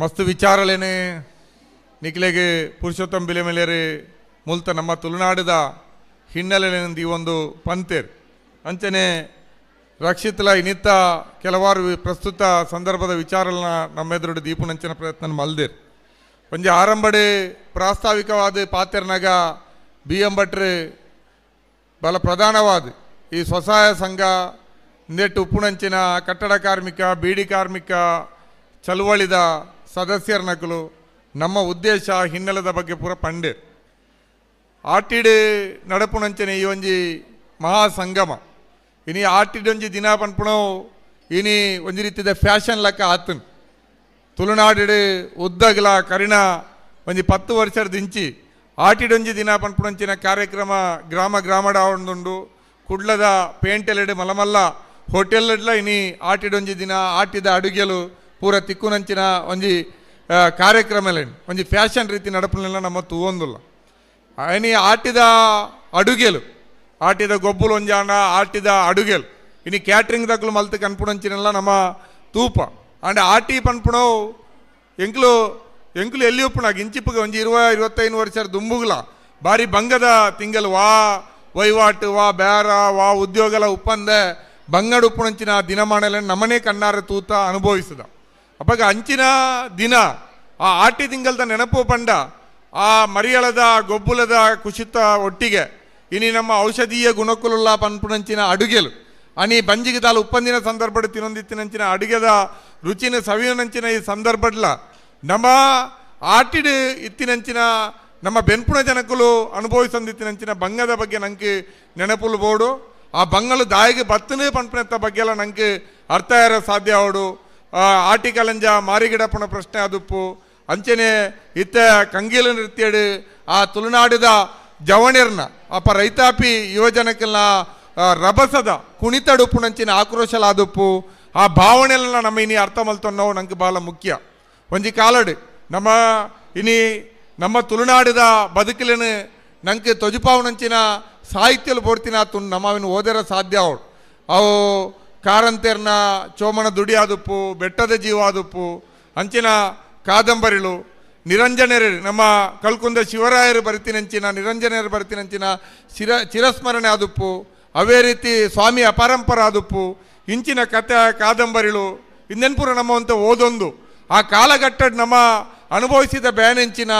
ಮಸ್ತ್ ವಿಚಾರಲೇನೆ ನಿಖಲೆಗೆ ಪುರುಷೋತ್ತಮ ಬಿಲೆಮೆಲೆರೆ ಮುಲ್ತ ನಮ್ಮ ತುಳುನಾಡದ ಹಿನ್ನೆಲೆಯಿಂದ ಈ ಒಂದು ಪಂತೇರ್ ಅಂಚನೆ ರಕ್ಷಿತಲ ಇನ್ನಿತ್ತ ಕೆಲವಾರು ಪ್ರಸ್ತುತ ಸಂದರ್ಭದ ವಿಚಾರಗಳನ್ನ ನಮ್ಮೆದುರು ದೀಪುನಂಚಿನ ಪ್ರಯತ್ನ ಮಲ್ದೇರ್. ಒಂಜಿ ಆರಂಭಡೆ ಪ್ರಾಸ್ತಾವಿಕವಾದ ಪಾತ್ರನಾಗ ಬಿ ಎಂ ಭಟ್ರು ಬಲ ಪ್ರಧಾನವಾದ ಈ ಸ್ವಸಹಾಯ ಸಂಘ, ನೆಟ್ಟು ಉಪ್ಪುಣಂಚಿನ ಕಟ್ಟಡ ಕಾರ್ಮಿಕ, ಬೀಡಿ ಕಾರ್ಮಿಕ, ಚಳುವಳಿದ ಸದಸ್ಯರ ನಕಲು. ನಮ್ಮ ಉದ್ದೇಶ ಹಿನ್ನೆಲೆದ ಬಗ್ಗೆ ಪೂರ ಪಂಡೆ ಆಟಿಡ್ ನಡಪುಣಂಚನೆ ಈ ಒಂಜಿ ಮಹಾಸಂಗಮ. ಇನಿ ಆಟಿಡ್ ಒಂಜಿ ದಿನ ಪನ್ಪುಣವು ಇನಿ ಒಂಜಿ ರೀತಿದ ಫ್ಯಾಷನ್ ಲೆಕ್ಕ ಆತನ್. ತುಳುನಾಡಿಡ್ ಉದ್ದಗಲ ಕರಿಣ ಒಂಜಿ ಪತ್ತು ವರ್ಷದ ದಿಂಚಿ ಆಟಿಡೊಂಜಿ ದಿನ ಪನ್ಪುಣಂಚಿನ ಕಾರ್ಯಕ್ರಮ ಗ್ರಾಮ ಗ್ರಾಮಡ ಆವೊಂದುಂಡು ಕುಡ್ಲದ ಪೇಂಟೆಲೆಡ್ ಮಲಮಲ್ಲ. ಹೋಟೆಲ್ಡ್ಲ ಇನಿ ಆಟಿಡೊಂಜಿ ದಿನ ಆಟಿದ ಅಡುಗೆಲು ಪೂರ ತಿಕ್ಕುನಂಚಿನ ಒಂಜಿ ಕಾರ್ಯಕ್ರಮ ಕಾರ್ಯಕ್ರಮಲೆನ್ ಒಂಜಿ ಫ್ಯಾಷನ್ ರೀತಿ ನಡಪಲೆಲ್ಲ ನಮ್ಮ ತೂವೊಂದುಲ್ಲ. ಇನಿ ಆಟಿದ ಅಡುಗೆಲು, ಆಟಿದ ಗೊಬ್ಬುಲು ಒಂಜಾಂಡ ಆಟಿದ ಅಡುಗೆಲು, ಇನಿ ಕ್ಯಾಟ್ರಿಂಗ್ ದಕ್ಕಲು ಮಲ್ತು ಕನ್ಪುಣಂಚಿನೆಲ್ಲ ನಮ್ಮ ತೂಪ. ಅಂಡ್ ಆಟಿ ಪನ್ಪುಣವು ಎಂಕ್ಲು ಎಂಕ್ಲು ಎಲ್ಲಿ ಉಪ್ಪುನಾಗ ಇಂಚಿಪ್ಪಗೆ ಒಂಜಿ ಇರುವ, ಇರುವತ್ತೈದು ವರ್ಷದ ದುಂಬುಗ್ಲ. ಬಾರಿ ಬಂಗದ ತಿಂಗಳು ವಾ ವಹಿವಾಟು ವಾ ಬೇರ ವಾ ಉದ್ಯೋಗಲ ಉಪ್ಪಂದೆ ಬಂಗಡ ಉಪ್ಪುಣಂಚಿನ ದಿನಮಾನಲ್ಲಿ ನಮ್ಮನೇ ಕಣ್ಣಾರ ತೂತ ಅನುಭವಿಸಿದ. ಅಪ್ಪಾಗ ಅಂಚಿನ ದಿನ, ಆ ಆಟಿ ತಿಂಗಳದ ನೆನಪು ಪಂಡ, ಆ ಮರಿಯಳದ, ಗೊಬ್ಬುಲದ, ಕುಸಿತ ಒಟ್ಟಿಗೆ, ಇನಿ ನಮ್ಮ ಔಷಧೀಯ ಗುಣಕುಲುಲ್ಲ ಪನ್ಪುನಂಚಿನ ಅಡುಗೆಲು. ಅನಿ ಬಂಜಿಗೆ ತಾಲು ಉಪ್ಪಂದಿನ ಸಂದರ್ಭ ತಿನ್ನೊಂದಿತ್ತಿನಂಚಿನ ಅಡುಗೆದ ರುಚಿನ ಸವಿಯನಂಚಿನ ಈ ಸಂದರ್ಭಡ್ಲ ನಮ್ಮ ಆಟಿಡ್ ಇತ್ತಿನಂಚಿನ ನಮ್ಮ ಬೆನ್ಪುಣ ಜನಕುಲು ಅನುಭವಿಸಂದಿತ್ತಿನಂಚಿನ ಬಂಗದ ಬಗ್ಗೆ ನಂಗೆ ನೆನಪುಲು ಬೋಡು. ಆ ಬಂಗಲು ದಾಯಿಗೆ ಬತ್ತನೇ ಪನ್ಪುನೆತ್ತ ಬಗ್ಗೆ ಎಲ್ಲ ನಂಗೆ ಅರ್ಥ ಇರೋ ಸಾಧ್ಯ ಅವಡು ಆ, ಆಟಿ ಕಲಂಜ ಮಾರಿಗಿಡಪ್ಪನ ಪ್ರಶ್ನೆ ಅದುಪ್ಪು. ಅಂಚನೆ ಇತ್ತ ಕಂಗೀಲ ನೃತ್ಯಡು ಆ ತುಳುನಾಡಿದ ಜವಣಿರ್ನ ಅಪ್ಪ ರೈತಾಪಿ ಯುವಜನಕ್ಕೆಲ್ಲ ರಭಸದ ಕುಣಿತಡುಪ್ಪುನಂಚಿನ ಆಕ್ರೋಶಲಾದುಪ್ಪು. ಆ ಭಾವನೆಲ್ಲ ನಮ್ಮ ಇನಿ ಅರ್ಥ ಮಲ್ತೊನ್ನವು ನಂಗೆ ಬಹಳ ಮುಖ್ಯ. ಒಂಜಿ ಕಾಲಡು ನಮ್ಮ ಇನಿ ನಮ್ಮ ತುಳುನಾಡಿದ ಬದುಕಲಿನ ನಂಗೆ ತೊಜುಪಾವನಂಚಿನ ಸಾಹಿತ್ಯಲು ಬೋರ್ತಿನ ತುನ್ ನಮ್ಮವಿನ ಓದರ ಸಾಧ್ಯ ಅವಳು. ಅವು ಕಾರಂತೇರ್ನ ಚೋಮನ ದುಡಿಯಾದುಪ್ಪು, ಬೆಟ್ಟದ ಜೀವಾದುಪ್ಪು, ಅಂಚಿನ ಕಾದಂಬರಿಲು ನಿರಂಜನರು ನಮ್ಮ ಕಲ್ಕುಂದ ಶಿವರಾಯರು ಬರಿತಿನಂಚಿನ ನಿರಂಜನರು ಬರಿತಿನಂಚಿನ ಚಿರ ಚಿರಸ್ಮರಣೆ ಆದುಪ್ಪು, ಅವೇ ರೀತಿ ಸ್ವಾಮಿ ಅಪರಂಪರ ಆದುಪ್ಪು, ಇಂಚಿನ ಕಥೆ, ಕಾದಂಬರಿಲು, ಇನ್ನೆನ್ಪುರ ನಮ್ಮ ಅಂತ ಓದೊಂದು. ಆ ಕಾಲಘಟ್ಟ ನಮ್ಮ ಅನುಭವಿಸಿದ ಬ್ಯಾನೆಂಚಿನ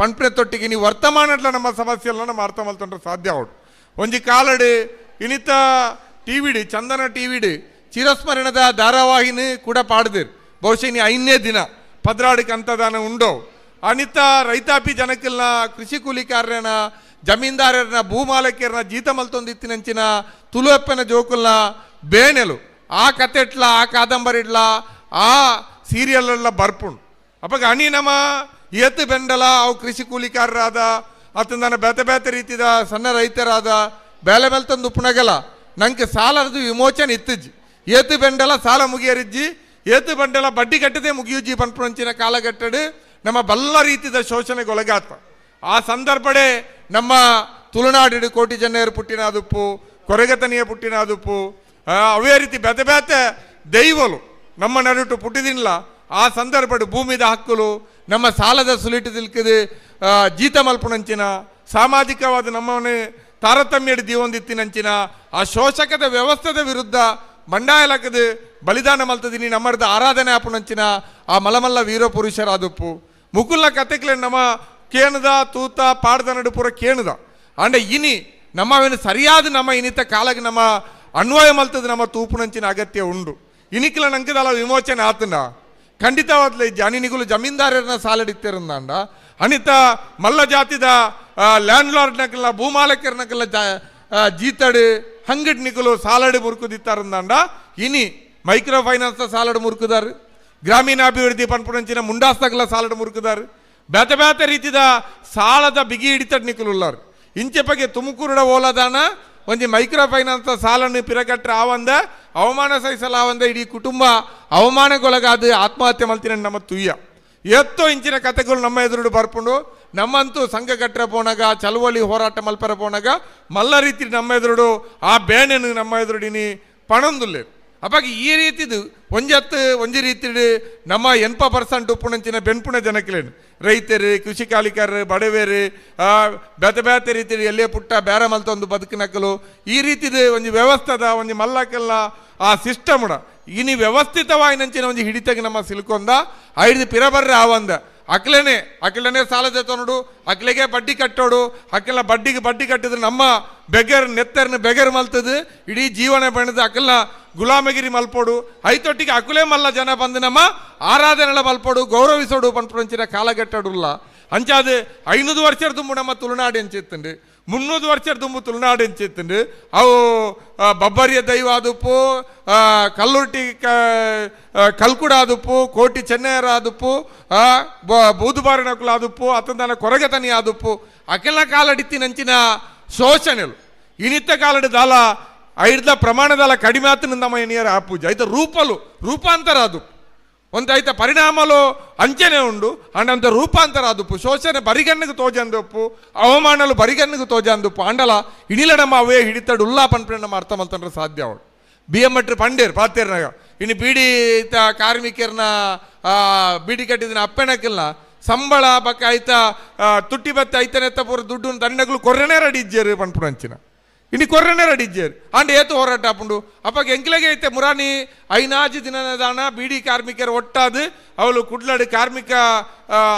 ಪಂಪ್ರೆ ತೊಟ್ಟಿಗೆ ನೀವು ವರ್ತಮಾನಡ್ಲ ನಮ್ಮ ಸಮಸ್ಯೆಲ್ಲ ನಮ್ಮ ಅರ್ಥ ಸಾಧ್ಯ ಅವಡು ಒಂಜಿ ಕಾಲಡ್, ಇನಿತ ಟಿವಿಡಿ ಚಂದನ ಟಿವಿಡಿ ಚಿರಸ್ಮರಣದ ಧಾರಾವಾಹಿನಿ ಕೂಡ ಪಾಡ್ದಿರ್. ಬಹುಶಃ ನೀ ಐದನೇ ದಿನ ಪದ್ರಾಡಕ್ಕೆ ಅಂತದಾನ ಉಂಡೋ. ಅನಿತ, ರೈತಾಪಿ ಜನಕ್ಕೆಲ್ಲ ಕೃಷಿ ಕೂಲಿಕಾರರನ ಜಮೀನ್ದಾರರನ್ನ ಭೂಮಾಲಕಿಯರನ್ನ ಜೀತ ಮಲ್ತೊಂದಿತ್ತಿನಂಚಿನ ತುಲುವಪ್ಪನ ಜೋಕುಲ್ನ ಬೇನೆಲು. ಆ ಕತೆಟ್ಲ ಆ ಕಾದಂಬರಿಡ್ಲ ಆ ಸೀರಿಯಲ್ ಬರ್ಪುಣ್ ಅಪ್ಪಾಗ ಅಣಿ ನಮ ಏತು ಬೆಂಡಲ, ಅವು ಕೃಷಿ ಕೂಲಿಕಾರರಾದ ಅತಂದನ ಬೇತೆ ಬೇತೆ ರೀತಿದ ಸಣ್ಣ ರೈತರಾದ, ಬೇಲೆ ಮೇಲೆ ತಂದು ನಂಗೆ ಸಾಲದು ವಿಮೋಚನೆ ಇತ್ತಜ್ಜಿ. ಏತು ಬೆಂಡೆಲ್ಲ ಸಾಲ ಮುಗಿಯರಿಜ್ಜಿ, ಏತು ಬೆಂಡಲ ಬಡ್ಡಿ ಕಟ್ಟದೆ ಮುಗಿಯುಜ್ಜಿ ಪನ್ಪುಂಚಿನ ಕಾಲಘಟ್ಟಡು ನಮ್ಮ ಬಲ್ಲ ರೀತಿದ ಶೋಷಣೆಗೊಳಗಾತ. ಆ ಸಂದರ್ಭಡೆ ನಮ್ಮ ತುಳುನಾಡಿಡು ಕೋಟಿ ಜನರು ಪುಟ್ಟಿನಾದುಪ್ಪು, ಕೊರಗತನಿಯ ಪುಟ್ಟಿನ ಅದುಪ್ಪು ಅವೇ ರೀತಿ ಬೆತೆ ಬೇತೆ ದೈವಲು ನಮ್ಮ ನಡುಟು ಪುಟ್ಟಿದಿನ್ಲ. ಆ ಸಂದರ್ಭಡು ಭೂಮಿದ ಹಕ್ಕುಲು, ನಮ್ಮ ಸಾಲದ ಸುಲಿಟು ತಿಲ್ಕದು ಜೀತ ಮಲ್ಪುಣಂಚಿನ ಸಾಮಾಜಿಕವಾದ ನಮ್ಮವನು ತಾರತಮ್ಯಡು ದೀವೊಂದಿತ್ತಿನಂಚಿನ ಆ ಶೋಷಕದ ವ್ಯವಸ್ಥೆದ ವಿರುದ್ಧ ಬಂಡಾಯಲಕದು ಬಲಿದಾನ ಮಲ್ತದಿನಿ ನಮ್ಮರ್ದ ಆರಾಧನೆ ಆಪುನಂಚಿನ ಆ ಮಲಮಲ್ಲ ವೀರ ಮುಕುಲ್ಲ ಕತೆಕ್ಲೆ ನಮ್ಮ ಕೇಣದ, ತೂತ, ಪಾಡ್ದ ನಡುಪುರ ಕೇಣದ. ಅಂಡ ಇನಿ ನಮ್ಮವೇನು ಸರಿಯಾದ ನಮ್ಮ ಇನಿತ ಕಾಲಕ್ಕೆ ನಮ್ಮ ಅನ್ವಯ ಮಲ್ತದ ನಮ್ಮ ತೂಪುನಂಚಿನ ಅಗತ್ಯ ಉಂಡು. ಇನಿಕ್ಲ ನಂಕದಲ್ಲ ವಿಮೋಚನೆ ಆತನ. ಖಂಡಿತವಾದ್ಲೆ ಅನಿನಿಗುಲು ಜಮೀನ್ದಾರರನ್ನ ಸಾಲಡಿತ್ತಿರಂದಾಂಡ. ಅನಿತ ಮಲ್ಲ ಜಾತಿದ ಲ್ಯಾಂಡ್ ಲಾರ್ಡ್ನಕ್ಕೆಲ್ಲ ಭೂಮಾಲಕರ್ನಕ್ಕೆಲ್ಲ ಜೀತಡು, ಹಂಗಡ್ ನಿಗುಲು ಸಾಲಡು ಮುರುಕುದಿತ್ತಾರಂದಾಂಡ ಇನಿ ಮೈಕ್ರೋ ಫೈನಾನ್ಸ್ ಸಾಲಡು ಮುರುಕುದಾರು ಗ್ರಾಮೀಣಾಭಿವೃದ್ಧಿ ಪನ್ಪುಣಂಚಿನ ಮುಂಡಾಸ್ತಗಲ ಸಾಲಡು ಮುರುಕುದಾರು ಬೇತೆ ಬೇತೆ ರೀತಿದ ಸಾಲದ ಬಿಗಿ ಹಿಡಿತಡ್ ಇಂಚೆ ಬಗ್ಗೆ ತುಮಕೂರುಡ ಓಲದಾನ, ಒಂಜಿ ಮೈಕ್ರೋ ಫೈನಾನ್ಸ್ ಸಾಲನ್ನು ಪಿರಕಟ್ರೆ ಆವಂದ, ಅವಮಾನ ಸಹಿಸಲ ಆವಂದ ಇಡೀ ಕುಟುಂಬ ಅವಮಾನಗೊಳಗಾದ ಆತ್ಮಹತ್ಯೆ ಮಲ್ತಿನ ನಮ್ಮ ತುಯ್ಯ. ಎತ್ತೋ ಇಂಚಿನ ಕಥೆಗಳು ನಮ್ಮ ಎದುರು ಬರ್ಪುಂಡು. ನಮ್ಮಂತೂ ಸಂಘ ಕಟ್ಟರೆ ಪೋನಾಗ ಚಳವಳಿ ಹೋರಾಟ ಮಲ್ಪರ ಪೋನಾಗ ಮಲ್ಲ ರೀತಿ ನಮ್ಮ ಎದುರುಡು ಆ ಬೇನೆ ನಮ್ಮ ಎದುರುಡಿನಿ ಪಣಂದುಲ್ಲೆ. ಅಪ್ಪಾಗ ಈ ರೀತಿದು ಒಂಜತ್ತು ಒಂಜಿ ರೀತಿಡು ನಮ್ಮ ಎಂಪ ಪರ್ಸೆಂಟ್ ಉಪ್ಪುಣಂಚಿನ ಬೆನ್ಪುಣ ಜನಕ್ಲೇನು ರೈತರು, ಕೃಷಿ ಕಾಲಿಕರು ಬಡವೇರು ಬೇತೆ ಬೇತೆ ರೀತಿ ಎಲ್ಲೇ ಪುಟ್ಟ ಬೇರೆ ಮಲ್ತೊಂದು ಬದುಕಿನಕ್ಕಲು ಈ ರೀತಿದು ಒಂದು ವ್ಯವಸ್ಥದ ಒಂದು ಮಲ್ಲಕ್ಕೆಲ್ಲ ಆ ಸಿಸ್ಟಮ್ಡ ಇನಿ ವ್ಯವಸ್ಥಿತವಾಗಿ ನಂಚಿನ ಒಂದು ಹಿಡಿತಗೆ ನಮ್ಮ ಸಿಲ್ಕೊಂದ, ಐದು ಪಿರಬರ್ರೆ ಆವಂದ ಅಕ್ಲೇನೆ ಅಕ್ಲೇನೆ ಸಾಲ ನೋಡು ಅಕ್ಲೆಗೆ ಬಡ್ಡಿ ಕಟ್ಟೋಡು ಅಕ್ಕೆಲ್ಲ ಬಡ್ಡಿಗೆ ಬಡ್ಡಿ ಕಟ್ಟಿದ್ರೆ ನಮ್ಮ ಬೆಗರ್ ನೆತ್ತರ್ನ ಬೆಗರ್ ಮಲ್ತದು ಇಡೀ ಜೀವನ ಬೆಳೆದು ಅಕ್ಕೆಲ್ಲ ಗುಲಾಮಗಿರಿ ಮಲ್ಪೋಡು ಐತೊಟ್ಟಿಗೆ ಅಕುಲೆ ಮಲ್ಲ ಜನ ಬಂದು ನಮ್ಮ ಆರಾಧನೆಲ ಮಲ್ಪೋಡು ಗೌರವಿಸೋಡು ಪಂಪಂಚಿನ ಕಾಲಘಟ್ಟಡುಲ್ಲ ಅಂಚಾದು ಐನೂರು ವರ್ಷದ ದುಂಬು ನಮ್ಮ ತುಳುನಾಡು ಎಂಚಿತ್ತಂಡು ಮುನ್ನೂರು ವರ್ಷದ ದುಂಬು ತುಳುನಾಡು ಎಂಚಿತ್ತಂಡು ಅವು ಆ, ಬಬ್ಬರಿಯ ದೈವ ಆದುಪ್ಪು ಆ, ಕಲ್ಲುರ್ಟಿ ಕ ಆ, ಕಲ್ಕುಡ ಆದುಪ್ಪು ಕೋಟಿ ಚೆನ್ನೈಯರ ಆದುಪ್ಪು ಆ, ಬ- ಬೂದುಬಾರಿನಕುಲು ಆದುಪ್ಪು ಅತಂದನ ಕೊರಗತನಿ ಆದುಪ್ಪು ಅಕೆಲ್ಲ ಕಾಲಡಿತ್ತಿ ನಂಚಿನ ಶೋಷಣೆಲು ಇನಿತ್ತ ಕಾಲಡಿ ದಾಲ ಐಡ್ದ ಪ್ರಮಾಣದಾಲ ಕಡಿಮೆ ಆತನ ನಮ್ಮ ಎಣಿಯರ ಆ ಪೂಜೆ ಐತ ರೂಪಲು ರೂಪಾಂತರ ಅದು ಒಂದು ಐತ ಪರಿಣಾಮಲು ಅಂಚನೆ ಉಂಡು ಅಂಡಂತ ರೂಪಾಂತರ ಆದುಪ್ಪು ಶೋಷಣೆ ಬರಿಗಣ್ಣಿಗೆ ತೋಜಂದೊಪ್ಪು ಅವಮಾನಲು ಬರಿಗಣ್ಣಿಗೆ ತೋಜಂದಪ್ಪು ಅಂಡಲ ಇಣಿಲ ನಮ್ಮ ಅವೇ ಹಿಡಿತಡು ಉಲ್ಲಾ ಪನ್ಪೆ ನಮ್ಮ ಅರ್ಥ ಮಲ್ತಂಡ್ರೆ ಸಾಧ್ಯ ಅವಳು. ಬಿ ಎಂ ಮಟ್ರಿ ಪಂಡೇರ್ ಪಾತೇರ್ನಾಗ ಇನ್ನು ಬೀಡಿ ಕಾರ್ಮಿಕರನ್ನ ಬೀಡಿ ಕಟ್ಟಿದಿನ ಅಪ್ಪೆಣಕ್ಕಿಲ್ಲ ಸಂಬಳ ಬಕ್ಕ ಆಯ್ತಾ ತುಟ್ಟಿ ಬತ್ತ ಐತನೆತ್ತ ಪೂರ ದುಡ್ಡು ದಂಡಗಳು ಕೊರ್ರನೇ ರೆಡಿ ಇಜ್ಜೇರು ಪನ್ಪುಣಂಚಿನ. ಇಜ್ಜೇರು ಅಂಡ್ ಏತು ಹೋರಾಟ ಆಪುಂಡು ಅಪ್ಪಗೆ ಎಂಕ್ಲೆಗೆ ಐತೆ ಮುರಾನಿ ಐನಾಜ್ ದಿನದಾನ ಬೀಡಿ ಕಾರ್ಮಿಕರು ಒಟ್ಟಾದು ಅವಳು ಕುಡ್ಲಡ್ ಕಾರ್ಮಿಕ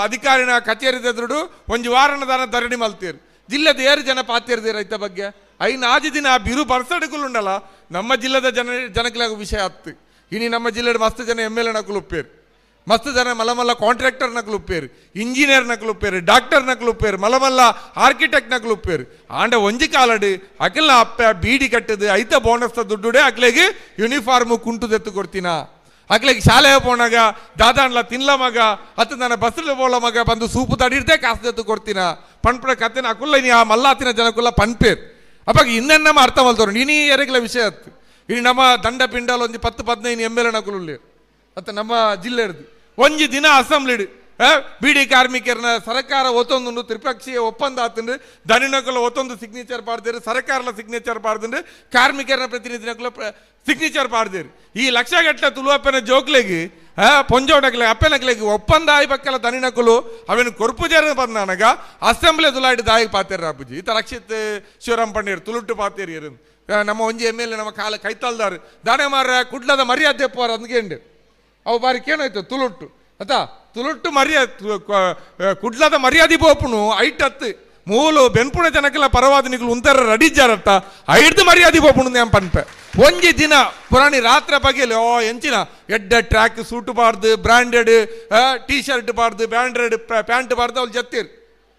ಅಧಿಕಾರಿನ ಕಚೇರಿ ಎದುರುಡು ಒಂಜಿ ವಾರನದಾನ ಧರಣಿ ಮಲ್ತೀರು ಜಿಲ್ಲೆ ಏರು ಜನ ಪಾತಿರ್ದಿ ರೈತ ಬಗ್ಗೆ ಐನಾಜ್ ದಿನ ಬಿರು ಬರ್ಸಡುಗಳು ಉಂಡಲ್ಲ ನಮ್ಮ ಜಿಲ್ಲೆದ ಜನ ಜನಕ್ಲಾಗ ವಿಷಯ ಆತ್ ಇನಿ ನಮ್ಮ ಜಿಲ್ಲೆಡ್ ಮಸ್ತ್ ಜನ ಎಂ ಎಲ್ ಎ ಉಪ್ಪೇರು ಮಸ್ತ್ ಜನ ಮಲಮಲ್ಲ ಕಾಂಟ್ರಾಕ್ಟರ್ ನಕಲು ಉಪ್ಪೇರು ಇಂಜಿನಿಯರ್ ನಕಲು ಉಪ್ಪೇರು ಡಾಕ್ಟರ್ ನಕಲು ಉಪ್ಪೇರು, ಮಲಮಲ್ಲ ಆರ್ಕಿಟೆಕ್ಟ್ ನಕಲು ಉಪ್ಪೇರು. ಆಂಡ ಒಂಜಿ ಕಾಲಡು ಅಕಲ್ನ ಅಪ್ಪ ಬೀಡಿ ಕಟ್ಟದು, ಐತ ಬೋನಸ್ ದುಡ್ಡುಡೆ, ಅಕ್ಲೆಗೆ ಯೂನಿಫಾರ್ಮ್ ಕುಂಟು ತೆತ್ತು ಕೊಡ್ತೀನಾ. ಅಕ್ಲೆಗೆ ಶಾಲೆ ಪೋನಾಗ ದಾದಾಂಡ್ಲ ತಿನ್ಲ ಮಗ ಅತ್ತ ನನ್ನ ಬಸ್ಸಲ್ಲಿ ಬೋಳ ಮಗ ಬಂದು ಸೂಪು ತಡಿರ್ದೆ ಕಾಸು ಕೊಡ್ತೀನ. ಪಣ್ಪಡ ಕತ್ತಿನ ಅಕುಲ್ಲ ನೀ ಆ ಮಲ್ಲಾತಿನ ಜನಕ್ಕುಲ್ಲ ಪನ್ಪೇರ್ ಅಪ್ಪಾಗ ಅಪ್ಪ ನಮ್ಮ ಅರ್ಥ ಮಲ್ತವ್ರು ನೀನು ಎರಗಲ ವಿಷಯ ಇನ್ನು ನಮ್ಮ ದಂಡ ಪಿಂಡಲ್ ಒಂದು ಪತ್ತು ಪದಿನೈದು ಎಂ ಎಲ್ ಎ ನಕುಲು ಅತ್ತ ನಮ್ಮ ಜಿಲ್ಲೆ ಒಂಜಿ ದಿನ ಅಸೆಂಬ್ಲಿಡ್ ಬೀಡಿ ಕಾರ್ಮಿಕರನ್ನ ಸರ್ಕಾರ ಒತ್ತೊಂದು ತ್ರಿಪಕ್ಷೀಯ ಒಪ್ಪಂದ ಆತಂದ್ರೆ ದನಿನಕುಲ ಒತ್ತೊಂದು ಸಿಗ್ನೇಚರ್ ಪಾಡ್ದಿರು, ಸರ್ಕಾರಲ ಸಿಗ್ನೇಚರ್ ಪಾಡ್ದಂದ್ರೆ ಕಾರ್ಮಿಕರನ ಪ್ರತಿನಿಧಿನಕುಲ ಸಿಗ್ನೇಚರ್ ಪಾಡ್ದಿರು. ಈ ಲಕ್ಷಗಟ್ಟಲೆ ತುಳುವಪ್ಪನ ಜೋಕ್ಲೆಗೆ ಪೊಂಜೋಡಕ್ಲೆ ಅಪ್ಪನಕ್ಲೆಗೆ ಒಪ್ಪಂದ ಬಕ್ಕಲ ದನಿನಕುಲು ಅವನು ಕೊರ್ಪು ಜರ ಬಂದಾನಗ ಅಸೆಂಬ್ಲಿ ತುಲಾಡಿ ದಾಯಿ ಪಾತೇರು ರಾಪುಜಿ ಈತ ರಕ್ಷಿತ್ ಶಿವರಾಮ್ ಪಂಡೇರು ತುಳುಟ್ಟು ಪಾತೇರಿ ನಮ್ಮ ಒಂಜಿ ಎಂ ಎಲ್ ಎ, ನಮ್ಮ ಕಾಲ ಕೈತಾಲ್ದಾರು. ದಾನೆ ಮಾರ ಕುಡ್ಲದ ಮರ್ಯಾದೆ ಪೋರ್ ಅಂದ್ಗೆಂಡು. ಅವು ಬಾರಿ ಕೇನಾಯ್ತು? ತುಳುಟ್ಟು ಆತ ತುಳುಟ್ಟು ಮರ್ಯಾ ತು- ಕುಡ್ಲದ ಮರ್ಯಾದೆ ಪೋಪುನು ಐಟ್ ಹತ್ತು ಮೂಲು ಬೆನ್ಪುಣ ಜನಕ್ಕೆಲ್ಲ ಪರವಾದನಿಗಳು ಉಂತರ ರಡಿಜಾರತ್ತ ಐಡ್ದು ಮರ್ಯಾದೆ ಪೋಪುನು ನಾನು ಪನ್ಪೆ. ಒಂಜಿ ದಿನ ಪುರಾಣಿ ರಾತ್ರಿ ಬಗೆಯಲ್ಲಿ ಓ, ಎಂಚಿನ ಎಡ್ಡ ಟ್ರ್ಯಾಕ್ ಸೂಟ್ ಬಾರ್ದು ಬ್ರಾಂಡೆಡ್ ಟೀ ಶರ್ಟ್ ಬಾರ್ದು ಬ್ರಾಂಡೆಡ್ ಪ್ಯಾಂಟ್ ಬಾರ್ದು ಅವ್ರು ಜತ್ತೀರ್.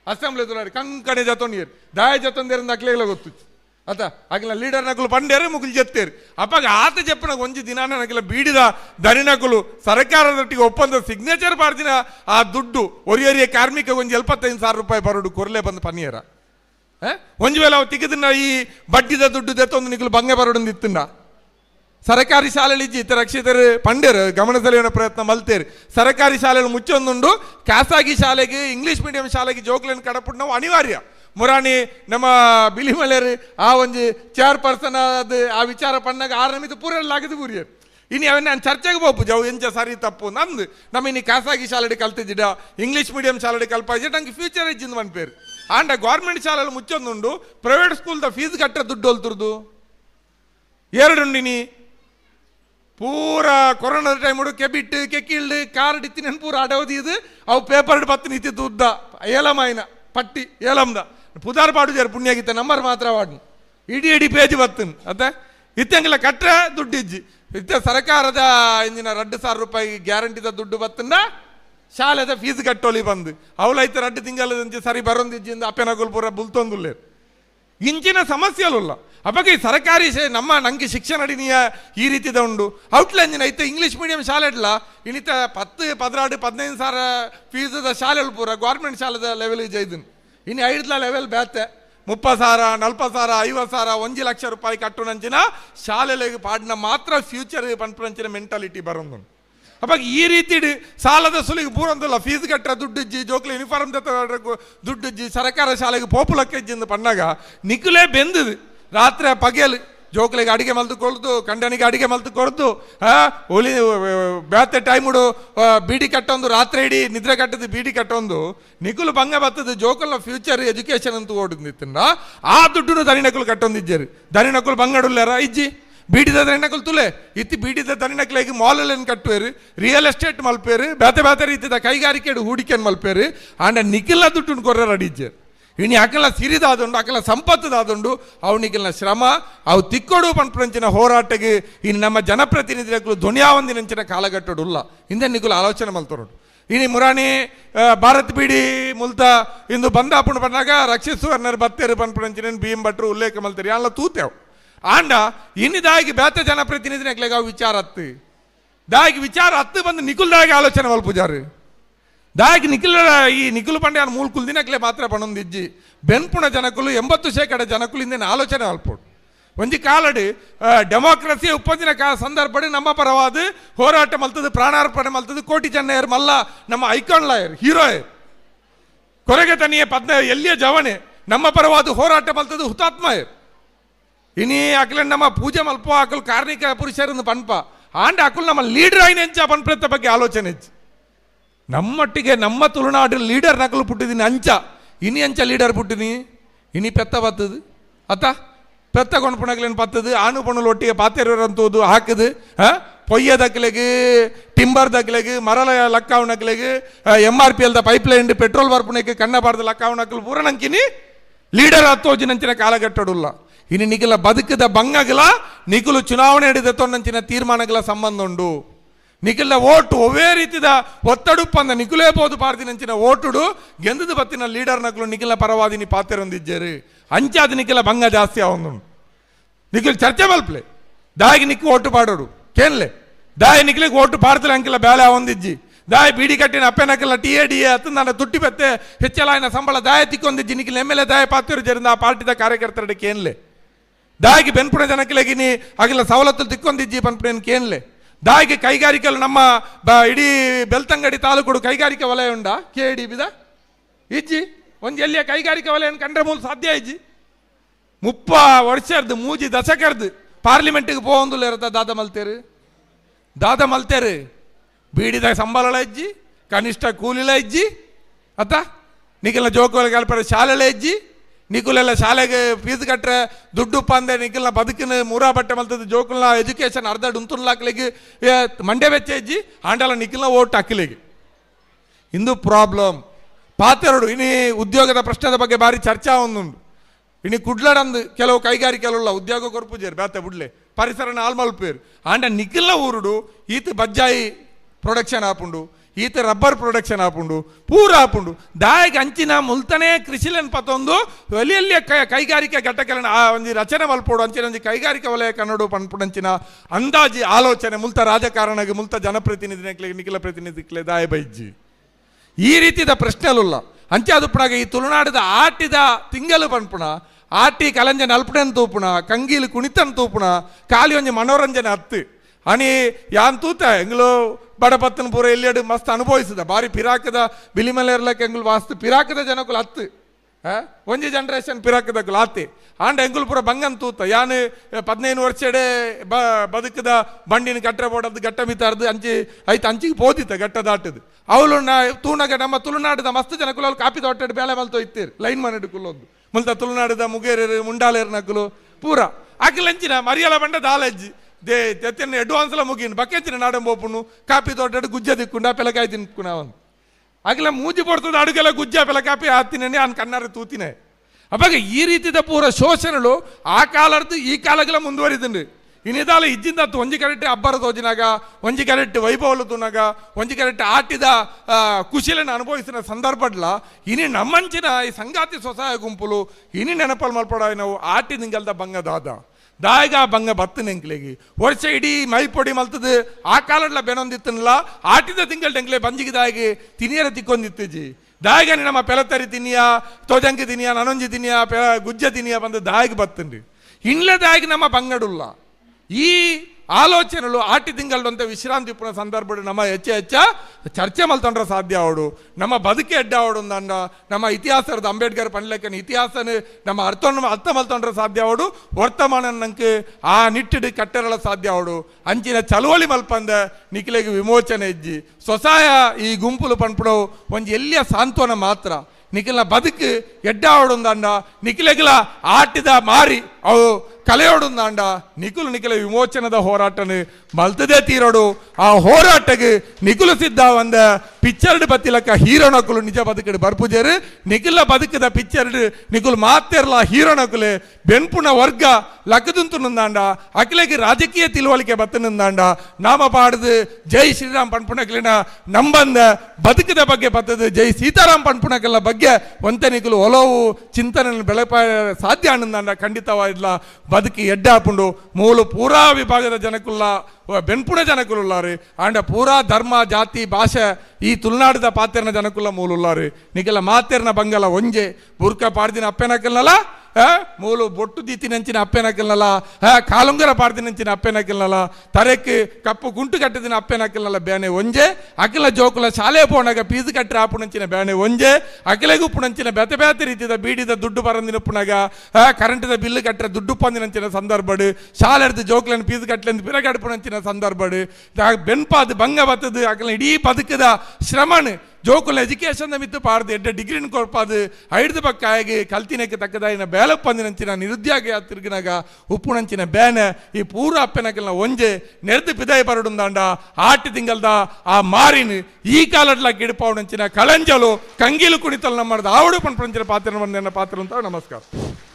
ಅಸೆಂಬ್ಲಿ ಕಂಕಣೆ ಜತೊಂದಿರು ದಾಯ ಜತೊಂದೇರಿಂದ ಅಕ್ಲೆಲ್ಲ ಗೊತ್ತು ಆತ ಅಕ್ಲ ಲೀಡರ್ ನಕಲು ಪಂಡೇರು ಮುಗಿಲ್ ಜತ್ತೇರು ಅಪ್ಪಾಗ ಆತ చెప్పిన ಒಂಜಿ ದಿನ ನನಗೆಲ್ಲ ಬೀಡಿದ ದನಿನಕುಲು ಸರ್ಕಾರದೊಟ್ಟಿಗೆ ಒಪ್ಪಂದ ಸಿಗ್ನೇಚರ್ ಪಾಡ್ದಿನ ಆ ದುಡ್ಡು ಒರಿಯರಿಯ ಕಾರ್ಮಿಕ ಒಂಜಿ ಎಲ್ಪತ್ತೈದು ಸಾವಿರ ರೂಪಾಯಿ ಬರೋಡು ಕೊರ್ಲೆ ಬಂದು ಪನಿಯರ ಏ? ಒಂಜಿ ವೇಳೆ ಅವು ತಿಗದಿನ ಈ ಬಡ್ಡಿದ ದುಡ್ಡು ದೆತ್ತೊಂದು ನಿಕಲು ಬಂಗೆ ಬರೋಡು ಇತ್ತುಂಡ ಸರಕಾರಿ ಶಾಲೆಯಲ್ಲಿ ಇಜ್ಜಿ ಇತ್ತ ರಕ್ಷಿತರು ಪಂಡೇರು ಗಮನ ಸೆಳೆಯುವ ಪ್ರಯತ್ನ ಮಲ್ತೇರು ಸರಕಾರಿ ಶಾಲೆಯಲ್ಲಿ ಮುಚ್ಚೊಂದುಂಡು ಖಾಸಗಿ ಶಾಲೆಗೆ ಇಂಗ್ಲಿಷ್ ಮೀಡಿಯಂ ಶಾಲೆಗೆ ಜೋಕ್ಲೆನ್ ಕಡಪುಟ್ಟು ನಾವು ಅನಿವಾರ್ಯ ಮುರಾಣಿ, ನಮ್ಮ ಬಿಲಿಮಲೆಯರು ಆ ಒಂದು ಚೇರ್ ಪರ್ಸನ್ ಅದು ಆ ವಿಚಾರ ಪಣ್ಣಾಗ ಆರು ನಿಮಿಷ ಪೂರೆಲ್ಲ ಆಗಿದೆ ಪೂರಿಯರ್ ಇನ್ನು ಅವನ್ನ ನಾನು ಚರ್ಚೆಗೆ ಹೋಗ್ಬೋದು ಜವ್ ಎಂಚ ಸರಿ ತಪ್ಪು, ನಂದು. ನಮ್ಮ ಇನ್ನು ಖಾಸಗಿ ಶಾಲೆಡೆ ಕಲ್ತಿದ್ದಿಡ ಇಂಗ್ಲಿಷ್ ಮೀಡಿಯಂ ಶಾಲೆಡೆ ಕಲ್ಪಾಜಿ ನಂಗೆ ಫ್ಯೂಚರ್ ಇಜ್ಜಿಂದು ಒಂದು ಪೇರು. ಆಂಡ ಗೌರ್ಮೆಂಟ್ ಶಾಲೆಯಲ್ಲಿ ಮುಚ್ಚೊಂದುಂಡು ಪ್ರೈವೇಟ್ ಸ್ಕೂಲ್ದ ಫೀಸ್ ಕಟ್ಟ ದುಡ್ಡು ಹೊಲ್ತುರ್ದು. ಎರಡುಂಡಿನಿ ಪೂರ ಕೊರೋನಾದ ಟೈಮ್ ಕೆಬಿಟ್ ಕೆಕ್ಕಿಳ್ದು ಕಾರ್ಡ್ ಇತ್ತಿನ ಪೂರ ಅಡವದಿ ಇದು ಅವು ಪೇಪರ್ ಬತ್ತು ನಿಂತಿದ್ದು ಉದ್ದ ಏಲಮಾಯಿನ ಪಟ್ಟಿ ಏಲಮ್ದ ಪಾಡು ಪುಣ್ಯ ಪುಣ್ಯಾಗಿತ್ತ, ನಂಬರ್ ಮಾತ್ರ ವಾಡ್ನು. ಇಡೀ ಇಡೀ ಪೇಜ್ ಬತ್ತನ್ ಅತ್ತ ಇತ್ತಂಗೆಲ್ಲ ದುಡ್ಡು ಇಜ್ಜಿ. ಇತ್ತೆ ಸರ್ಕಾರದ ಇಂದಿನ ರಡ್ಡು ಸಾವಿರ ರೂಪಾಯಿ ಗ್ಯಾರಂಟಿದ ದುಡ್ಡು ಬತ್ತಂದ, ಶಾಲೆದ ಫೀಸ್ ಕಟ್ಟೋಲಿ ಬಂದು. ಅವಳೈತೆ ರಡ್ಡು ತಿಂಗಳ ಸರಿ ಬರೋಂದಿಜ್ಜಿಂದ ಅಪ್ಪೆನಗುಲ್ ಪೂರ ಬುಲ್ತೊಂದುಲ್ಲೇರು ಇಂಚಿನ ಸಮಸ್ಯೆಲ್ಲ ಅವಾಗ ಈ ಸರ್ಕಾರಿ ನಮ್ಮ ನಂಗೆ ಶಿಕ್ಷಣ ಅಡಿನಿಯ ಈ ರೀತಿದ ಉಂಡು. ಔಟ್ಲಂಜಿನ ಐತೆ ಇಂಗ್ಲೀಷ್ ಮೀಡಿಯಂ ಶಾಲೆ ಇಡ್ಲ. ಇನ್ನಿತ ಪತ್ತು ಪದ್ರಾಡು, ಪದಿನೈದು ಸಾವಿರ ಫೀಸದ ಶಾಲೆ ಪೂರ ಗೌರ್ಮೆಂಟ್ ಶಾಲೆದ ಲೆವೆಲ್ ಜೈದನ್ ಇನ್ನು ಐಡ್ಲ ಲೆವೆಲ್ ಬೇತೆ. ಮುಪ್ಪ ಸಾವಿರ ನಲ್ಪ ಸಾವಿರ, ಐವತ್ತು ಸಾವಿರ, ಒಂಜಿ ಲಕ್ಷ ರೂಪಾಯಿ ಕಟ್ಟುನಂಚಿನ ಶಾಲೆಲೆಗೆ ಪಾಡಿನ ಮಾತ್ರ ಫ್ಯೂಚರ್ ಪನ್ಪುನಂಚಿನ ಮೆಂಟಾಲಿಟಿ ಬರೋದು ಅವಾಗ ಈ ರೀತಿ ಸಾಲದ ಸುಲಿಗೆ ಪೂರಂದಲ್ಲ ಫೀಸ್ ಕಟ್ಟ ದುಡ್ಡಿಜ್ಜಿ ಜೋಕ್ಲಿ ಯೂನಿಫಾರ್ಮ್ ದುಡ್ಡಿಜ್ಜಿ ಸರ್ಕಾರ ಶಾಲೆಗೆ ಪೋಪುಲಕ್ಕೆ ಪಣ್ಣಾಗ ನಿಖುಲೇ ಬೆಂದದು. ರಾತ್ರಿ ಪಗೆಲ್ ಜೋಕ್ಲಿಗೆ ಅಡಿಗೆ ಮಲ್ತು ಕೊಡ್ದು ಕಂಡನಿಗೆ ಅಡಿಗೆ ಮಲ್ತು ಕೊಡ್ದು ಆ ಒಲಿ ಬ್ಯಾತೆ ಟೈಮುಡು ಬೀಡಿ ಕಟ್ಟೊಂದು, ರಾತ್ರಿ ಇಡೀ ನಿದ್ರೆ ಕಟ್ಟದು ಬೀಡಿ ಕಟ್ಟೊಂದು ನಿಕುಲು ಬಂಗ ಬತ್ತದು ಜೋಕಲ್ ಫ್ಯೂಚರ್ ಎಜುಕೇಶನ್ ಅಂತ ಓಡಿದ್ನಿತ್ತಿಂದ ಆ ದುಡ್ಡು ದನಿನಕುಲು ದನಿ ದನಿನಕುಲು ಬಂಗಡುಲ್ಲಾರ ಇಜ್ಜಿ, ಬೀಡಿದ ದನಿನಕುಲು ತುಲೆ, ಇತ್ತಿ ಬೀಡಿದ ದನಿನಕಲಿಗೆ ಮಾಲಲ್ಲಿ ಕಟ್ಟುವೇರು ರಿಯಲ್ ಎಸ್ಟೇಟ್ ಮಲ್ಪೇರು, ಬೇತೆ ಬೇತೆ ರೀತಿಯ ಕೈಗಾರಿಕೆ ಹೂಡಿಕೆಯನ್ನು ಮಲ್ಪೇರು, ಆಂಡ ನಿಖಿಲ ದುಡ್ಡು ಕೊರ್ರ ಅಡಿಜ್ಜರು. ಇನಿ ಅಕಲ ಸಿರಿದಾದುಂಡು ಅಕಲ ಸಂಪತ್ತದಾದುಂಡು, ಅವನಿಗೆಲ್ಲ ಶ್ರಮ, ಅವು ತಿಕ್ಕೊಡು ಪಂಪ್ರಂಚಿನ ಹೋರಾಟಗೆ ಇನ್ನು ನಮ್ಮ ಜನಪ್ರತಿನಿಧಿಗಳು ಕಾಲಘಟ್ಟಡು ಕಾಲಘಟ್ಟಡುಲ್ಲ. ಹಿಂದೆ ನಿಗುಲು ಆಲೋಚನೆ ಮಲ್ತರೋಡು. ಇನಿ ಮುರಾಣಿ ಭಾರತ್ ಬಿಡಿ ಮುಲ್ತ ಇಂದು ಬಂದ ಹಾಪುಂಡು ಬಂದಾಗ ರಕ್ಷಿಸುವರ್ನರ್ ಬತ್ತೇರು ಪಂಪ್ರಂಚಿನ ಭೀಮ್ ಭಟ್ರು ಉಲ್ಲೇಖ ಮಲ್ತೇರಿ ಎಲ್ಲ ತೂತೇವು. ಆಂಡ ಇನ್ನಿದಾಗಿ ಬೇತೆ ಜನಪ್ರತಿನಿಧಿನಕ್ಲೆಗ ಅವು ವಿಚಾರ ಹತ್ತು. ದಾಗಿ ವಿಚಾರ ಹತ್ತು ಬಂದು ನಿಖುಲ್ದಾಗಿ ಆಲೋಚನೆ ಮಲ್ಪುಜಾರು. ದಾಗಿ ನಿಖಿಲ, ಈ ನಿಖಿಲು ಪಂಡ್ಯ ಮೂಲ ಕುಲ್ದಿನಕ್ಲೆ ಮಾತ್ರ ಪಣೊಂದಿಜ್ಜಿ ಬೆನ್ಪುಣ ಜನಕುಲು, ಎಂಬತ್ತು ಶೇಕಡ ಜನಕುಲು ಇಂದಿನ ಆಲೋಚನೆ ಅಲ್ಪೋಡು ಒಂಜಿ ಕಾಲಡು ಡೆಮೋಕ್ರಸಿ ಉಪ್ಪಂದಿನ ಕಾ ಸಂದರ್ಭಡಿ ನಮ್ಮ ಪರವಾದ ಹೋರಾಟ ಮಲ್ತದು, ಪ್ರಾಣಾರ್ಪಣೆ ಮಲ್ತದು ಕೋಟಿ ಚೆನ್ನಯ್ಯರ್ ಮಲ್ಲ ನಮ್ಮ ಐಕಾನ್ ಲಾಯರ್ ಹೀರೋಯರ್ ಕೊರಗೆ ತನಿಯ ಪದ್ನ, ಎಲ್ಲಿಯ ಜವಣೆ ನಮ್ಮ ಪರವಾದ ಹೋರಾಟ ಮಲ್ತದು ಹುತಾತ್ಮಯರ್ ಇನಿ ಅಕಲ ನಮ್ಮ ಪೂಜೆ ಮಲ್ಪ ಅಕಲ್ ಕಾರ್ಮಿಕ ಪುರುಷರನ್ನು ಪನ್ಪ. ಆಂಡ ಅಕಲ್ ನಮ್ಮ ಲೀಡರ್ ಆಯ್ನೆಂಚ ಪನ್ಪ್ರತ ಬಗ್ಗೆ ಆಲೋಚನೆ ಹೆಚ್ಚು ನಮ್ಮೊಟ್ಟಿಗೆ ನಮ್ಮ ತುಳುನಾಡು ಲೀಡರ್ ನಕಲು ಪುಟ್ಟಿದ್ದೀನಿ ಅಂಚ. ಇನಿ ಅಂಚ ಲೀಡರ್ ಪುಟ್ಟಿನಿ. ಇನಿ ಪೆತ್ತ ಬತ್ತದು. ಅತ್ತ? ಪೆತ್ತ ಕೊಂಡ್ಪುಣಗ್ಲೇನು ಪತ್ತದು ಆನು ಪಣಲು ಒಟ್ಟಿಗೆ ಪಾತೆರಂತೋದು ಹಾಕದು. ಹಾ ದಕ್ಕಲೆಗೆ ಮರಲ ಲಕ್ಕಾವಣಕ್ಲೆಗೆ ಎಂ ಆರ್ ಪಿ ಎಲ್ದ ಪೈಪ್ ಲೈನ್ ಪೆಟ್ರೋಲ್ ಬರ್ಪುಣಕ್ಕೆ ಕಣ್ಣಬಾರ್ದ ಲಕ್ಕಾವಣಕ್ಕಲು ಪೂರ ನಂಕಿನಿ. ಲೀಡರ್ ಹತ್ತೋಜಿನಂಚಿನ ಕಾಲಘಟ್ಟಡುಲ್ಲ. ಇನಿ ನಿಖಿಲ ಬದುಕದ ಬಂಗಗಲ ನಿಖಿಲು ಚುನಾವಣೆ ಹಿಡಿದತ್ತೊಂದಂಚಿನ ತೀರ್ಮಾನಗಳ ಸಂಬಂಧ ಉಂಡು. ನಿಖಿಲ ಓಟು ಒವೇ ರೀತಿದ ಒತ್ತಡು ಪಂದ ನಿಖಿಲೇ ಬೋದು ಪಾರ್ದಿನಂಚಿನ ಓಟುಡು ಗೆಂದದ ಬತ್ತಿನ ಲೀಡರ್ ನಕಲು ನಿಖಿಲ ಪರವಾದಿನಿ ಪಾತೆರೊಂದಿಜ್ಜೇರು ಅಂಚಾದ ನಿಖಿಲ ಭಂಗ ಜಾಸ್ತಿ ಅವನು ನಿಖಿಲ್ ಚರ್ಚೆ ಬಲ್ಪ್ಲೆ. ದಾಯಿಗೆ ನಿಕ್ಕು ಓಟು ಪಾಡೋಡು ಕೇನ್ಲೆ? ದಾಯಿ ನಿಖಿಲಿಗೆ ಓಟು ಪಾಡ್ತಿಲ್ಲ ಅಂಕಿಲ್ಲ ಬೇಳೆ ಹೊಂದಿಜ್ಜಿ ದಾಯಿ ಬೀಡಿ ಕಟ್ಟಿನ ಅಪ್ಪೆನಕ್ಕೆಲ್ಲ ಟಿ ಎ ಡಿ ಎ ಹತ್ತು ನನ್ನ ತುಟ್ಟಿ ಬೆತ್ತೆ ಹೆಚ್ಚಲಾಯಿನ ಸಂಬಳ ದಾಯ ತಿಕ್ಕೊಂದಿಜ್ಜಿ ನಿಖಿಲ್ ಎಂ ಎಲ್ ಎ ದಾಯ ಪಾತಿರು ಜರಿಂದ ಆ ಪಾರ್ಟಿದ ಕಾರ್ಯಕರ್ತರ ಕೇನ್ಲೆ? ದಾಯಿಗೆ ಬೆನ್ಪುಣ ಜನಕ್ಕಿಲಗಿನಿ ಆಗಿಲ್ಲ ಸವಲತ್ತು ತಿಕ್ಕೊಂದಿಜ್ಜಿ ಪನ್ಪುಣೇನ್ ಕೇನ್ಲೆ? ದಾಯಿಗೆ ಕೈಗಾರಿಕೆಗಳು ನಮ್ಮ ಬ- ಇಡೀ ಬೆಳ್ತಂಗಡಿ ತಾಲೂಕು ಕೈಗಾರಿಕೆ ವಲಯ ಉಂಡ ಕೆ ಡಿ ಬಿದ ಇಜ್ಜಿ, ಒಂದು ಎಲ್ಲಿಯ ಕೈಗಾರಿಕೆ ವಲಯ ಕಂಡ್ರೆ ಮೂಲ ಸಾಧ್ಯ ಇಜ್ಜಿ? ಮುಪ್ಪ ವರ್ಷರ್ದು, ಮೂಜಿ ದಶಕರ್ದು ಪಾರ್ಲಿಮೆಂಟಿಗೆ ಪೋಂದುಲ್ಲ ಇರತ್ತ ದಾದ ಮಲ್ತೇರು? ದಾದ ಮಲ್ತೇರು, ಬೀಡಿದ ಸಂಬಳ ಇಜ್ಜಿ, ಕನಿಷ್ಠ ಕೂಲಿಲ ಇಜ್ಜಿ, ಅತ್ತ? ನಿಖಿಲ ಜೋಕೋಲ ಕಲ್ಪರ ಶಾಲೆಲ ಇಜ್ಜಿ ನಿಖುಲೆಲ್ಲ ಶಾಲೆಗೆ ಫೀಸ್ ಕಟ್ಟ್ರೆ ದುಡ್ಡು ಪಂದೆ ನಿಖಿಲ್ನ ಬದುಕಿನ ಮೂರಾ ಬಟ್ಟೆ ಮಲ್ತದ ಜೋಕುಲ್ನ ಎಜುಕೇಶನ್ ಅರ್ಧ ಡುಂತುನ್ಲಾಕ್ಲಿಗೆ ಮಂಡ್ಯ ವೆಚ್ಚ ಇಜ್ಜಿ ಆಂಡಲ ನಿಖಿಲ್ನ ಓಟ್ ಹಾಕಿಲಿಗೆ. ಇಂದು ಪ್ರಾಬ್ಲಮ್ ಪಾತೆರಡು ಇನಿ ಉದ್ಯೋಗದ ಪ್ರಶ್ನೆದ ಬಗ್ಗೆ ಭಾರಿ ಚರ್ಚಾ ಒಂದುಂಡು ಇನಿ ಕುಡ್ಲಡಂದು ಕೆಲವು ಕೈಗಾರಿಕೆಲ್ಲ ಉದ್ಯೋಗ ಕೊರ್ಪುಜೇರು ಬೇತೆ ಬುಡ್ಲೆ. ಪರಿಸರನ ಆಲ್ಮಲ್ಪೇರು ಆಂಡ ನಿಖಿಲ್ನ ಊರುಡು ಈತ ಬಜ್ಜಾಯಿ ಪ್ರೊಡಕ್ಷನ್ ಆಪುಂಡು ಈತ ರಬ್ಬರ್ ಪ್ರೊಡಕ್ಷನ್ ಆಪುಂಡು ಪೂರ ಆಪುಂಡು ದಾಯಿಗೆ ಅಂಚಿನ ಮುಲ್ತನೇ ಕೃಷಿಲೆನ್ ಪತ್ತೊಂದು ಒಲಿಯಲ್ಲಿಯ ಕೈ- ಕೈಗಾರಿಕೆ ಘಟಕಗಳನ್ನ, ಆ ಒಂದು ರಚನೆ ಮಲ್ಪೋಡು ಅಂಚಿನ ಒಂದು ಕೈಗಾರಿಕೆ ವಲಯ ಕನ್ನಡ ಪನ್ಪುಡಂಚಿನ ಅಂದಾಜಿ, ಆಲೋಚನೆ, ಮುಲ್ತ ರಾಜಕಾರಣಗೆ ಮುಲ್ತ ಜನಪ್ರತಿನಿಧಿ ನಿಖಿಲ ಪ್ರತಿನಿಧಿಕ್ಲೆ ದಾಯ ಬೈಜ್ಜಿ. ಈ ರೀತಿದ ಪ್ರಶ್ನೆಲುಲ್ಲ. ಅಂಚೆ ಅದುಪುಣಾಗ ಈ ತುಳುನಾಡದ ಆಟಿದ ತಿಂಗಲು ಪನ್ಪುಣ, ಆಟಿ ಕಲಂಜನ ಅಲ್ಪಣೆನ್ ತೂಪುಣ, ಕಂಗೀಲು ಕುಣಿತನ್ ತೂಪುಣ ಖಾಲಿ ಒಂಜಿ ಮನೋರಂಜನೆ ಹತ್ತು. ಅನಿ ಯಾನ್ ತೂತ, ಎಂಗ್ಲು ಬಡಪತ್ತನ ಪೂರ ಎಲ್ಲಿಯಡು ಮಸ್ತ್ ಅನುಭವಿಸಿದ. ಬಾರಿ ಪಿರಾಕದ ಬಿಲಿಮಲೆರ್ಲಕ್ಕೆ ಎಂಗ್ಲು ವಾಸ್ತು ಪಿರಾಕದ ಜನಕುಲು ಅತ್ತು? ಒಂಜಿ ಜನರೇಷನ್ ಪಿರಾಕದಕ್ಕುಲು ಆತಿ. ಆಂಡ ಎಂಗ್ಲು ಪೂರ ಬಂಗನ್ ತೂತ. ಯಾನು ಪದಿನೈದು ವರ್ಷಡೆ ಬ, ಬದುಕದ ಬಂಡಿನ ಕಟ್ಟರೆ ಬೋಡದ್ದು, ಗಟ್ಟ ಮಿತಾರ್ದು ಅಂಚಿ ಐತ ಅಂಚಿಗೆ ಪೋದಿತ್ತ ಗಟ್ಟ ದಾಟದು. ಅವಳು ತೂಣಗ ನಮ್ಮ ತುಳುನಾಡದ ಮಸ್ತ್ ಜನಕುಲು ಅವ್ಳು ಕಾಪಿ ತೊಟ್ಟೆಡು ಬೇಳೆ ಮಲ್ತೋ ಇತ್ತೀರಿ ಲೈನ್ ಮನೆಡ್ ಕುಲ್ಲೊಂದು. ಮುಲ್ತ ತುಳುನಾಡದ ಮುಗೇರಿ ಮುಂಡಾಲೇರ್ನಕ್ಕಲು ಪೂರ. ಆಕಿಲಂಚಿನ ಮರಿಯಲ ಬಂಡ ದಾಲಜ್ಜಿ. ದೇ ತೆತ್ತನ ಅಡ್ವಾನ್ಸ್ಲ ಮುಗಿನ್ ಬಕ್ಕೆಂಚಿನ ನಾಡಂ ಬೋಪುನು ಕಾಪಿ ತೊಟ್ಟೆಡು ಗುಜ್ಜ ದಿಕ್ಕುಂಡ ಪೆಲಕಾಯಿ ತಿನ್ಕುನ ಅವನು ಆಗಲ ಮೂಜಿ ಪಡ್ತದ ಅಡುಗೆಲ್ಲ ಗುಜ್ಜ ಬೆಲಕಾಪಿ ಹಾಕ್ತೀನಿ ಅನ್ ಕಣ್ಣಾರ ತೂತಿನೇ ಅವಾಗ ಈ ರೀತಿದ ಪೂರ ಶೋಷಣೆಗಳು ಆ ಕಾಲದ್ದು ಈ ಕಾಲಗೆಲ್ಲ ಮುಂದುವರಿದಂಡು ಇನ್ನಿದಾಲ ಇಜ್ಜಿಂದ ಒಂಜಿ ಕರೆಕ್ಟ್ ಅಬ್ಬರ ತೋಜಿನಾಗ ಒಂಜಿ ಕರೆಕ್ಟ್ ವೈಭವಲು ತುನಾಗ ಒಂಜಿ ಕರೆಕ್ಟ್ ಆಟಿದ ಆ, ಖುಷಿಲನ್ನು ಅನುಭವಿಸಿದ ಸಂದರ್ಭಡ್ಲ ಇನಿ ನಮ್ಮಂಚಿನ ಈ ಸಂಗಾತಿ ಸ್ವಸಹಾಯ ಗುಂಪುಲು ಇನಿ ನೆನಪಲ್ ಮಲ್ಪಡ ನಾವು ಆಟಿ ನಿಂಗಲ್ದ ಬಂಗ ದಾದ ದಾಯಿಗ ಬಂಗ ಬತ್ತು ನೆಂಕ್ಲೆಗಿ ವರ್ಷ ಇಡೀ ಮೈ ಪೊಡಿ ಮಲ್ತದು. ಆ ಕಾಲಡ್ಲ ಬೆನೊಂದಿತ್ತನಲ್ಲ? ಆಟಿದ ತಿಂಗಳ ಟೆಂಕ್ಲೆ ಬಂಜಿಗೆ ದಾಯಿಗೆ ತಿನಿಯರ ತಿಕ್ಕೊಂದಿತ್ತಜಿ. ದಾಯಿಗನಿ ನಮ್ಮ ಪೆಲತರಿ ತಿನಿಯ ತೋಜಂಕಿ ತಿನಿಯ, ನನೊಂಜಿ ತಿನಿಯ, ಪೆ ಗುಜ್ಜ ತಿನ್ನಿಯ ಬಂದು ದಾಯಿಗೆ ಬತ್ತಂಡು ಇನ್ಲೆ ದಾಯಿಗೆ ನಮ್ಮ ಬಂಗಡುಲ್ಲ ಈ ಆಲೋಚನೆಗಳು ಆಟಿ ತಿಂಗಳಂತೆ ವಿಶ್ರಾಂತಿ ಪುಣ ಸಂದರ್ಭ ನಮ್ಮ ಹೆಚ್ಚ ಹೆಚ್ಚ ಚರ್ಚೆ ಮಲ್ತಂಡ್ರೆ ಸಾಧ್ಯ ಅವಡು. ನಮ್ಮ ಬದುಕೆ ಅಡ್ಡ ಅವಡು ನನ್ನ, ನಮ್ಮ ಇತಿಹಾಸದ ಅಂಬೇಡ್ಕರ್ ಪಂಡ್ಲೆಕ್ಕನ ಇತಿಹಾಸನ ನಮ್ಮ ಅರ್ಥ ಅರ್ಥ ಮಲ್ತೊಂಡ್ರೆ ಸಾಧ್ಯ ಅವಡು. ವರ್ತಮಾನ ನಂಗೆ ಆ ನಿಟ್ಟಿಡಿ ಕಟ್ಟರಳ ಸಾಧ್ಯ ಅವಡು. ಅಂಚಿನ ಚಳುವಳಿ ಮಲ್ಪಂದ ನಿಖಿಲೆಗೆ ವಿಮೋಚನೆ ಇಜ್ಜಿ. ಸ್ವಸಹಾಯ ಈ ಗುಂಪುಲು ಪನ್ಪುಡವು ಒಂದು ಎಲ್ಲಿಯ ಸಾಂತ್ವನ ಮಾತ್ರ. ನಿಖಿಲ್ನ ಬದುಕು ಎಡ್ಡ ಆವಡುಂದಾಂಡ ನಿಖಿಲೆಗಳ ಆಟಿದ ಮಾರಿ ಅವು ಕಲೆಯೋಡುಂದಾಂಡ ನಿಖುಲ್ ನಿಖಿಲ ವಿಮೋಚನದ ಹೋರಾಟನು ಮಲ್ತದೇ ತೀರೋಡು. ಆ ಹೋರಾಟಗೆ ನಿಖಿಲು ಸಿದ್ಧ ಒಂದ ಪಿಕ್ಚರ್ಡ್ ಬತ್ತಿಲಕ್ಕ ಹೀರೋನಕುಲು ನಿಜ ಬದುಕಡು ಬರ್ಪುಜರು ನಿಖಿಲ ಬದುಕದ ಪಿಕ್ಚರ್ಡ್ ನಿಖಿಲ್ ಮಾತೆರ್ಲ ಹೀರೋನಕುಲು ಬೆನ್ಪುನ ವರ್ಗ ಲಕ್ಕದುಂತು ನಿಂದಾಂಡ ಅಖಿಲೆಗೆ ರಾಜಕೀಯ ತಿಳುವಳಿಕೆ ಬತ್ತ ನಿಂದಾಂಡ ನಾಮ ಪಾಡದು ಜೈ ಶ್ರೀರಾಮ್ ಪಣ್ಪುಣಕ್ಲಿನ ನಂಬಂದ ಬದುಕದ ಬಗ್ಗೆ ಬತ್ತದು ಜೈ ಸೀತಾರಾಮ್ ಪಣ್ಪುಣಕಲ್ಲ ಬಗ್ಗೆ ಒಂತನಿಕಲು ಒಲವು ಚಿಂತನೆ ಬೆಳಪ ಸಾಧ್ಯ ಅನ್ನಂದಾಂಡ ಖಂಡಿತವಾಗಿಲ್ಲ ಬದುಕಿ ಎಡ್ಡ ಹಾಪುಂಡು ಮೂಲು ಪೂರಾ ವಿಭಾಗದ ಜನಕುಲ್ಲ ಬೆನ್ಪುಣ ಜನಕುಲ್ಲಾರು ಆಂಡ ಪೂರಾ ಧರ್ಮ ಜಾತಿ ಭಾಷೆ ಈ ತುಳುನಾಡದ ಪಾತೆರ್ನ ಜನಕುಲ್ಲ ಮೂಲುಲ್ಲಾರು ನಿಖಿಲ ಮಾತೆರ್ನ ಬಂಗಲ ಒಂಜೆ ಬುರ್ಕ ಪಾಡ್ದಿನ ಅಪ್ಪೆನಕಲ್ನಲ್ಲ ಆ, ಮೂಲು ಬೊಟ್ಟು ದೀತಿನಂಚಿನ ಅಪ್ಪೆನಕಲ್ನಲ್ಲ ಆ, ಕಾಲುಂಗರ ಪಾಡ್ದಿನಂಚಿನ ಅಪ್ಪೆನಕಲ್ನಲ್ಲ ತರೆಕ್ ಕಪ್ಪು ಗುಂಟು ಕಟ್ಟದಿನ ಅಪ್ಪೆನಕಲ್ನಲ್ಲ ಬ್ಯಾನೆ ಒಂಜೆ ಅಖಿಲ ಜೋಕುಲ ಶಾಲೆ ಪೋಣಾಗ ಫೀಸ್ ಕಟ್ಟರೆ ಆಪುಣಂಚಿನ ಬ್ಯಾನೆ ಒಂಜೆ ಅಖಿಲೆಗೂ ಪುಣಂಚಿನ ಬೆತೆ ಬೇತೆ ರೀತಿಯ ಬೀಡಿದ ದುಡ್ಡು ಬರಂದಿನ ಪುಣಗ ಕರೆಂಟ್ದ ಬಿಲ್ ಕಟ್ಟರೆ ದುಡ್ಡು ಪಂದಿನಂಚಿನ ಸಂದರ್ಭಡು ಶಾಲೆಡ್ದು ಜೋಕ್ಲನ್ ಫೀಸ್ ಕಟ್ಲೆಂದು ಬಿರಗಡ್ಪುಣಂಚಿನ ಸಂದರ್ಭಡು ಬೆನ್ಪಾದ ಭಂಗ ಬತ್ತದು ಅಕಲ ಇಡೀ ಬದುಕದ ಶ್ರಮಣ್ ಜೋಕುಲ ಎಜುಕೇಶನ್ ಮಿತ್ತು ಪಾಡ್ದು ಎಡ್ಡ ಡಿಗ್ರಿನ ಕೊಡ್ಪಾದು ಐಡ್ದು ಪಕ್ಕ ಆಗಿ ಕಲ್ತಿನಕ್ಕೆ ತಕ್ಕದಾಯಿನ ಬೇಲ ಪಂದಿನಂಚಿನ ನಿರುದ್ಯೋಗ ತಿರುಗಿನಾಗ ಉಪ್ಪುನಂಚಿನ ಬೇನೆ ಈ ಪೂರ ಅಪ್ಪೆನಕಲ್ನ ಒಂಜೆ ನೆರೆದು ಪಿದಾಯಿ ಬರಡುಂದಾಂಡ ಆಟಿ ತಿಂಗಲ್ದ ಆ ಮಾರಿನ ಈ ಕಾಲಡ್ಲ ಗಿಡಪಾವಡಂಚಿನ ಕಳಂಜಲು ಕಂಗೀಲು ಕುಣಿತಲ್ ನಮ್ಮದ ಆವಡು ಪಂಪಂಚಿನ ಪಾತ್ರ ನನ್ನ ಪಾತ್ರ ಅಂತ ನಮಸ್ಕಾರ